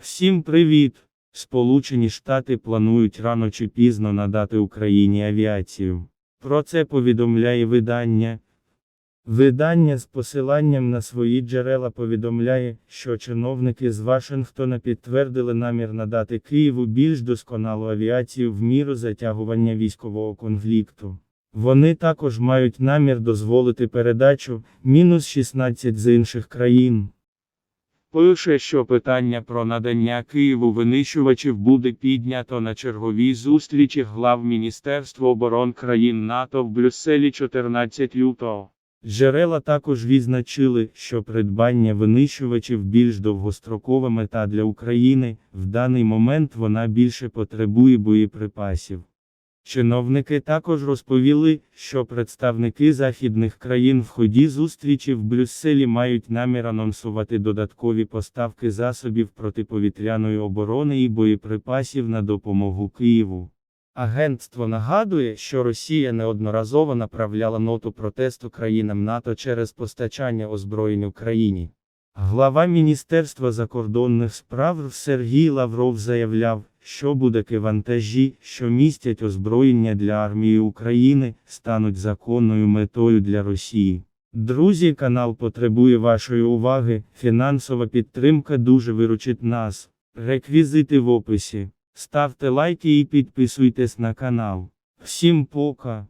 Всім привіт! Сполучені Штати планують рано чи пізно надати Україні авіацію. Про це повідомляє видання. Видання з посиланням на свої джерела повідомляє, що чиновники з Вашингтона підтвердили намір надати Києву більш досконалу авіацію в міру затягування військового конфлікту. Вони також мають намір дозволити передачу мінус 16 з інших країн. Пише, що питання про надання Києву винищувачів буде піднято на черговій зустрічі глав Міністерства оборон країн НАТО в Брюсселі 14 лютого. Джерела також відзначили, що придбання винищувачів більш довгострокова мета для України, в даний момент вона більше потребує боєприпасів. Чиновники також розповіли, що представники західних країн в ході зустрічі в Брюсселі мають намір анонсувати додаткові поставки засобів протиповітряної оборони і боєприпасів на допомогу Києву. Агентство нагадує, що Росія неодноразово направляла ноту протесту країнам НАТО через постачання озброєнь Україні. Глава Міністерства закордонних справ Сергій Лавров заявляв, що будь-які вантажі, що містять озброєння для армії України, стануть законною метою для Росії. Друзі, канал потребує вашої уваги, фінансова підтримка дуже виручить нас. Реквізити в описі. Ставте лайки і підписуйтесь на канал. Всім пока!